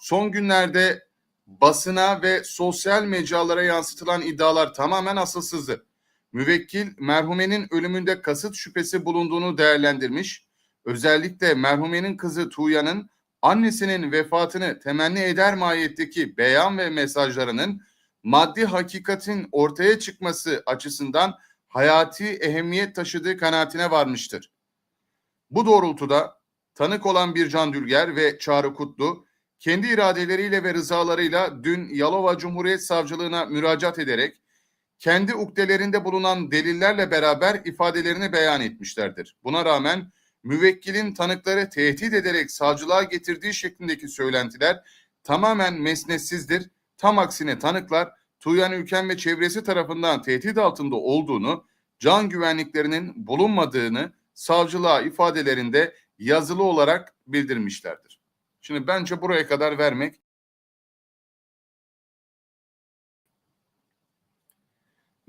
Son günlerde basına ve sosyal mecralara yansıtılan iddialar tamamen asılsızdır. Müvekkil merhumenin ölümünde kasıt şüphesi bulunduğunu değerlendirmiş. Özellikle merhumenin kızı Tuğya'nın annesinin vefatını temenni eder mahiyetteki beyan ve mesajlarının maddi hakikatin ortaya çıkması açısından hayati ehemmiyet taşıdığı kanaatine varmıştır. Bu doğrultuda tanık olan Bircan Dülger ve Çağrı Kutlu kendi iradeleriyle ve rızalarıyla dün Yalova Cumhuriyet Savcılığına müracaat ederek kendi ukdelerinde bulunan delillerle beraber ifadelerini beyan etmişlerdir. Buna rağmen müvekkilin tanıkları tehdit ederek savcılığa getirdiği şeklindeki söylentiler tamamen mesnetsizdir. Tam aksine tanıklar Tuğyan Ülken ve çevresi tarafından tehdit altında olduğunu, can güvenliklerinin bulunmadığını savcılığa ifadelerinde yazılı olarak bildirmişlerdir. Şimdi bence buraya kadar vermek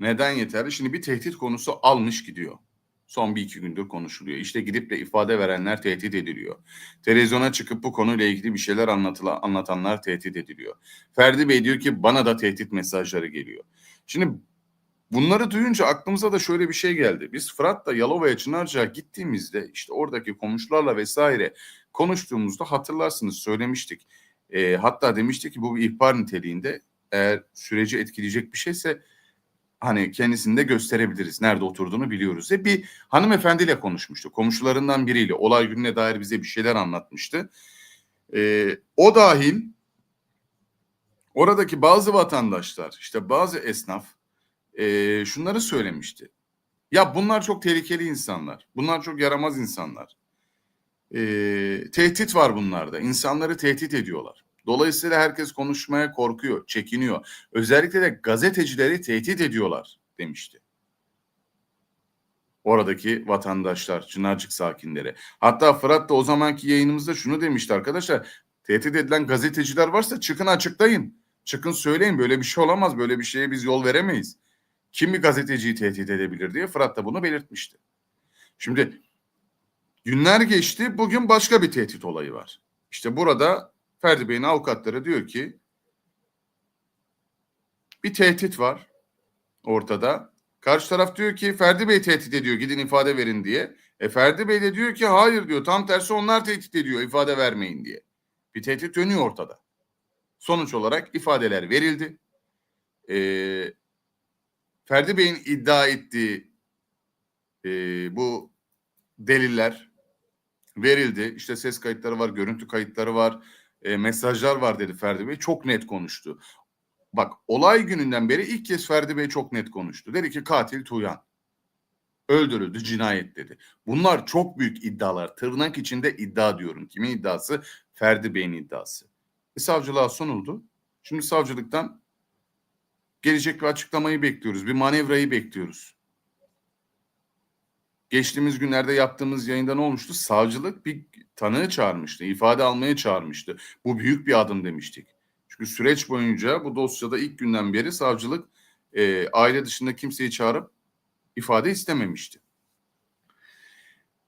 neden yeterli? Şimdi bir tehdit konusu almış gidiyor. Son bir iki gündür konuşuluyor. İşte gidip de ifade verenler tehdit ediliyor. Televizyona çıkıp bu konuyla ilgili bir şeyler anlatıla, anlatanlar tehdit ediliyor. Ferdi Bey diyor ki bana da tehdit mesajları geliyor. Şimdi bunları duyunca aklımıza da şöyle bir şey geldi. Biz Fırat'la Yalova'ya Çınarca'ya gittiğimizde işte oradaki komşularla vesaire konuştuğumuzda hatırlarsınız söylemiştik. E, hatta demiştik ki bu bir ihbar niteliğinde eğer süreci etkileyecek bir şeyse hani kendisini de gösterebiliriz. Nerede oturduğunu biliyoruz. Ve bir hanımefendiyle konuşmuştu. Komşularından biriyle olay gününe dair bize bir şeyler anlatmıştı. Ee, o dahil oradaki bazı vatandaşlar işte bazı esnaf e, şunları söylemişti. Ya bunlar çok tehlikeli insanlar. Bunlar çok yaramaz insanlar. Ee, tehdit var bunlarda. İnsanları tehdit ediyorlar. Dolayısıyla herkes konuşmaya korkuyor, çekiniyor. Özellikle de gazetecileri tehdit ediyorlar demişti. Oradaki vatandaşlar, Çınarcık sakinleri. Hatta Fırat da o zamanki yayınımızda şunu demişti arkadaşlar. Tehdit edilen gazeteciler varsa çıkın açıklayın. Çıkın söyleyin böyle bir şey olamaz. Böyle bir şeye biz yol veremeyiz. Kim bir gazeteciyi tehdit edebilir diye Fırat da bunu belirtmişti. Şimdi günler geçti. Bugün başka bir tehdit olayı var. İşte burada Ferdi Bey'in avukatları diyor ki bir tehdit var ortada. Karşı taraf diyor ki Ferdi Bey tehdit ediyor gidin ifade verin diye. E Ferdi Bey de diyor ki hayır diyor tam tersi onlar tehdit ediyor ifade vermeyin diye. Bir tehdit dönüyor ortada. Sonuç olarak ifadeler verildi. Ee, Ferdi Bey'in iddia ettiği e, bu deliller verildi. İşte ses kayıtları var, görüntü kayıtları var, e, mesajlar var dedi Ferdi Bey. Çok net konuştu. Bak olay gününden beri ilk kez Ferdi Bey çok net konuştu. Dedi ki katil Tuğyan. Öldürüldü, cinayet dedi. Bunlar çok büyük iddialar. Tırnak içinde iddia diyorum. Kimin iddiası? Ferdi Bey'in iddiası. E, savcılığa sunuldu. Şimdi savcılıktan gelecek bir açıklamayı bekliyoruz. Bir manevrayı bekliyoruz. Geçtiğimiz günlerde yaptığımız yayında ne olmuştu? Savcılık bir tanığı çağırmıştı, ifade almaya çağırmıştı. Bu büyük bir adım demiştik. Çünkü süreç boyunca bu dosyada ilk günden beri savcılık e, aile dışında kimseyi çağırıp ifade istememişti.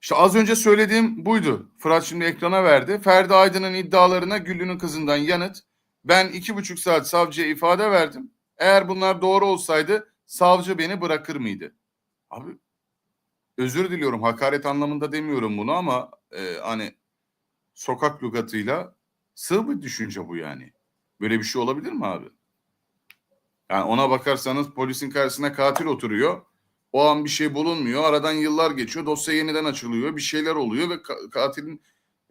İşte az önce söylediğim buydu. Fırat şimdi ekrana verdi. Ferdi Aydın'ın iddialarına Güllü'nün kızından yanıt. Ben iki buçuk saat savcıya ifade verdim. Eğer bunlar doğru olsaydı savcı beni bırakır mıydı? Abi özür diliyorum hakaret anlamında demiyorum bunu ama e, hani sokak lügatıyla sığ bir düşünce bu yani. Böyle bir şey olabilir mi abi? Yani ona bakarsanız polisin karşısına katil oturuyor. O an bir şey bulunmuyor. Aradan yıllar geçiyor. Dosya yeniden açılıyor. Bir şeyler oluyor ve ka- katilin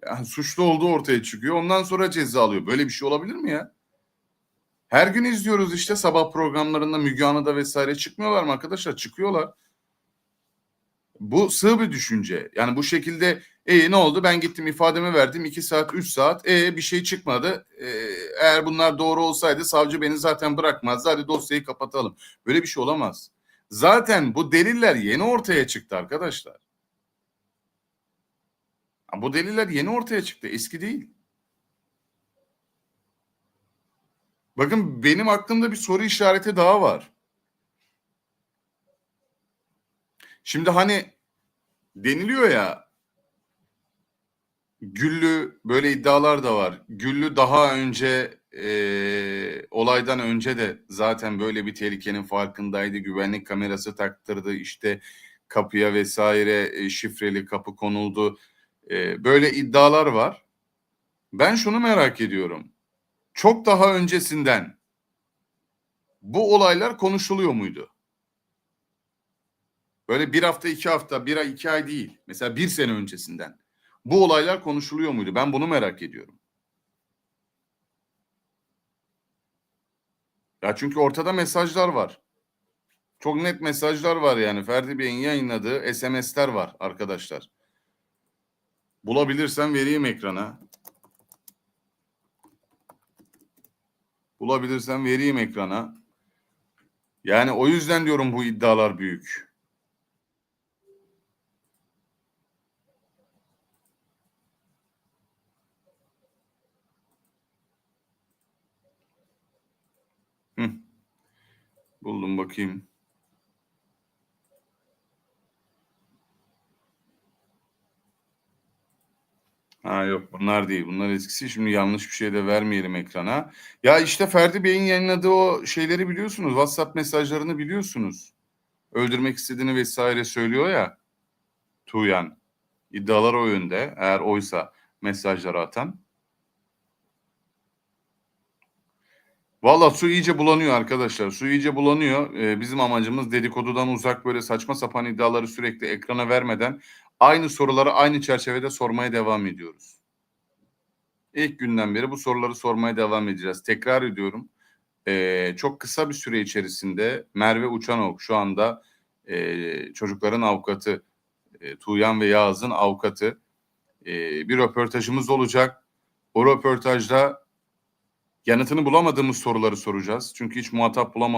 yani suçlu olduğu ortaya çıkıyor. Ondan sonra ceza alıyor. Böyle bir şey olabilir mi ya? Her gün izliyoruz işte sabah programlarında Müge Anlı'da vesaire çıkmıyorlar mı arkadaşlar? Çıkıyorlar. Bu sığ bir düşünce. Yani bu şekilde e ne oldu? Ben gittim ifademi verdim. 2 saat 3 saat. E bir şey çıkmadı. E, eğer bunlar doğru olsaydı savcı beni zaten bırakmazdı. Hadi dosyayı kapatalım. Böyle bir şey olamaz. Zaten bu deliller yeni ortaya çıktı arkadaşlar. Bu deliller yeni ortaya çıktı. Eski değil. Bakın benim aklımda bir soru işareti daha var. Şimdi hani deniliyor ya Güllü böyle iddialar da var. Güllü daha önce e, olaydan önce de zaten böyle bir tehlikenin farkındaydı. Güvenlik kamerası taktırdı. işte kapıya vesaire e, şifreli kapı konuldu. E, böyle iddialar var. Ben şunu merak ediyorum. Çok daha öncesinden bu olaylar konuşuluyor muydu? Böyle bir hafta, iki hafta, bir ay, iki ay değil. Mesela bir sene öncesinden. Bu olaylar konuşuluyor muydu? Ben bunu merak ediyorum. Ya çünkü ortada mesajlar var. Çok net mesajlar var yani. Ferdi Bey'in yayınladığı SMS'ler var arkadaşlar. Bulabilirsem vereyim ekrana. Bulabilirsem vereyim ekrana. Yani o yüzden diyorum bu iddialar büyük. Buldum bakayım. Ha yok bunlar değil. Bunlar eskisi. Şimdi yanlış bir şey de vermeyelim ekrana. Ya işte Ferdi Bey'in yayınladığı o şeyleri biliyorsunuz. WhatsApp mesajlarını biliyorsunuz. Öldürmek istediğini vesaire söylüyor ya. Tuğyan. İddialar o yönde. Eğer oysa mesajları atan. Valla su iyice bulanıyor arkadaşlar. Su iyice bulanıyor. Ee, bizim amacımız dedikodudan uzak böyle saçma sapan iddiaları sürekli ekrana vermeden aynı soruları aynı çerçevede sormaya devam ediyoruz. İlk günden beri bu soruları sormaya devam edeceğiz. Tekrar ediyorum. Ee, çok kısa bir süre içerisinde Merve Uçanok şu anda e, çocukların avukatı e, Tuğyan ve Yağız'ın avukatı e, bir röportajımız olacak. O röportajda yanıtını bulamadığımız soruları soracağız. Çünkü hiç muhatap bulamadık.